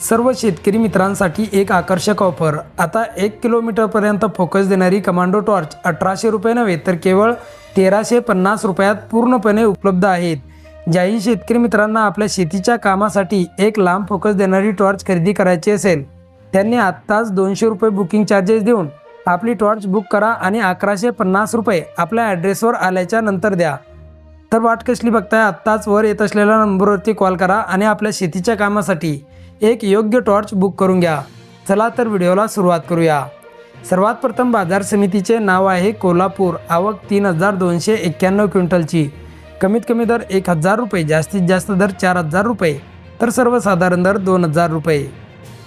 सर्व शेतकरी मित्रांसाठी एक आकर्षक ऑफर. आता एक किलोमीटरपर्यंत फोकस देणारी कमांडो टॉर्च अठराशे रुपये नव्हे तर केवळ तेराशे पन्नास रुपयात पूर्णपणे उपलब्ध आहेत. ज्याही शेतकरी मित्रांना आपल्या शेतीच्या कामासाठी एक लांब फोकस देणारी टॉर्च खरेदी करायची असेल त्यांनी आत्ताच दोनशे रुपये बुकिंग चार्जेस देऊन आपली टॉर्च बुक करा आणि अकराशे पन्नास रुपये आपल्या ॲड्रेसवर आल्याच्यानंतर द्या. तर वाट कसली बघताय? आत्ताच वर येत असलेल्या नंबरवरती कॉल करा आणि आपल्या शेतीच्या कामासाठी एक योग्य टॉर्च बुक करून घ्या. चला तर व्हिडिओला सुरुवात करूया. सर्वात प्रथम बाजार समितीचे नाव आहे कोल्हापूर आवक तीन हजार दोनशे एक्क्याण्णव क्विंटलची. कमीत कमी दर एक हजार रुपये जास्तीत जास्त दर चार हजार रुपये तर सर्वसाधारण दर दोन हजार रुपये.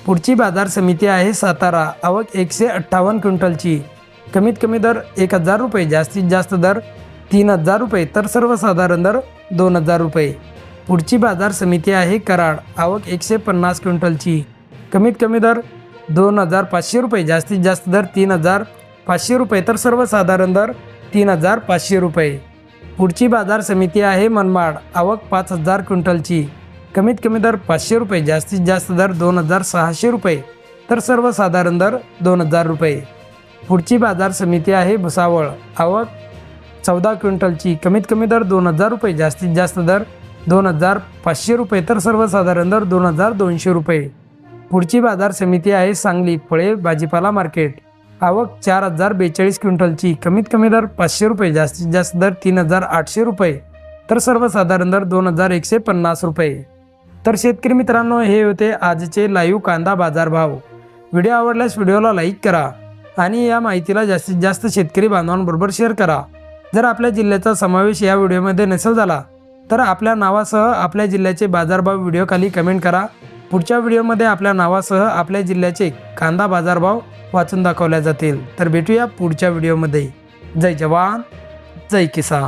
पुढची बाजार समिती आहे सातारा आवक एकशे अठ्ठावन्न क्विंटलची. कमीत कमी दर एक हजार रुपये जास्तीत जास्त दर तीन हजार रुपये तर सर्वसाधारण दर दोन हजार रुपये. पुढची बाजार समिती आहे कराड. आवक एकशे पन्नास क्विंटलची. कमीत कमी दर दोन हजार पाचशे रुपये. जास्तीत जास्त दर तीन हजार पाचशे रुपये. तर सर्वसाधारण दर तीन हजार पाचशे रुपये. पुढची बाजार समिती आहे मनमाड. आवक पाच हजार क्विंटलची. कमीत कमी दर पाचशे रुपये. जास्तीत जास्त दर दोन हजार सहाशे रुपये. तर सर्वसाधारण दर दोन हजार रुपये. पुढची बाजार समिती आहे भुसावळ. आवक चौदा क्विंटलची. कमीत कमी दर दोन हजार रुपये. जास्तीत जास्त दर दोन हजार पाचशे रुपये तर सर्वसाधारण दर दोन हजार दोनशे रुपये. पुढची बाजार समिती आहे सांगली फळे भाजीपाला मार्केट. आवक चार हजार बेचाळीस क्विंटलची. कमीत कमी दर पाचशे रुपये जास्तीत जास्त दर तीन हजार आठशे रुपये. तर सर्वसाधारण दर दोन हजार एकशे पन्नास रुपये. तर शेतकरी मित्रांनो हे होते आजचे लाईव्ह कांदा बाजारभाव. व्हिडिओ आवडल्यास व्हिडिओला लाईक करा आणि या माहितीला जास्तीत जास्त शेतकरी बांधवांबरोबर शेअर करा. जर आपल्या जिल्ह्याचा समावेश या व्हिडिओमध्ये नसेल झाला तर आपल्या नावासह आपल्या जिल्ह्याचे बाजारभाव व्हिडिओ खाली कमेंट करा. पुढच्या व्हिडिओमध्ये आपल्या नावासह आपल्या जिल्ह्याचे कांदा बाजारभाव वाचून दाखवल्या जातील. तर भेटूया पुढच्या व्हिडिओमध्ये जय जवान जय किसान.